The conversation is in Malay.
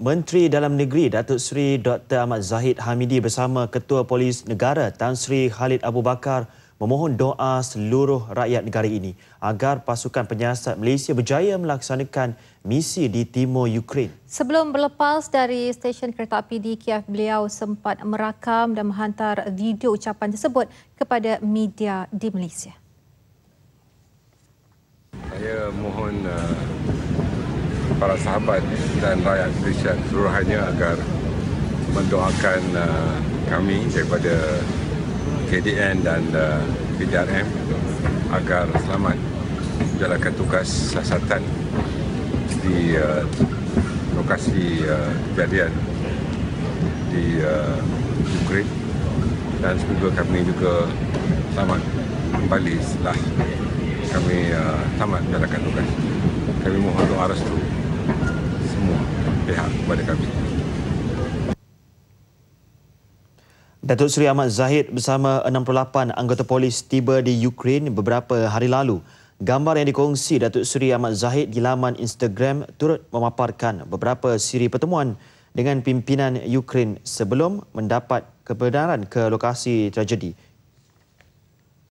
Menteri Dalam Negeri Datuk Seri Dr. Ahmad Zahid Hamidi bersama Ketua Polis Negara Tan Sri Khalid Abu Bakar memohon doa seluruh rakyat negara ini agar pasukan penyiasat Malaysia berjaya melaksanakan misi di timur Ukraine. Sebelum berlepas dari stesen kereta api di Kiev, beliau sempat merakam dan menghantar video ucapan tersebut kepada media di Malaysia. Saya mohon uh, para sahabat dan rakyat Malaysia seluruhannya agar mendoakan uh, kami daripada KDN dan uh, PDRM agar selamat menjalankan tugas siasatan di uh, lokasi uh, kejadian di uh, Ukraine dan semoga kami juga selamat kembali setelah kami uh, tamat menjalankan tugas. Kami mohon doa restu semua pihak kepada kami. Datuk Seri Ahmad Zahid bersama 68 anggota polis tiba di Ukraine beberapa hari lalu. Gambar yang dikongsi Datuk Seri Ahmad Zahid di laman Instagram turut memaparkan beberapa siri pertemuan dengan pimpinan Ukraine sebelum mendapat kebenaran ke lokasi tragedi.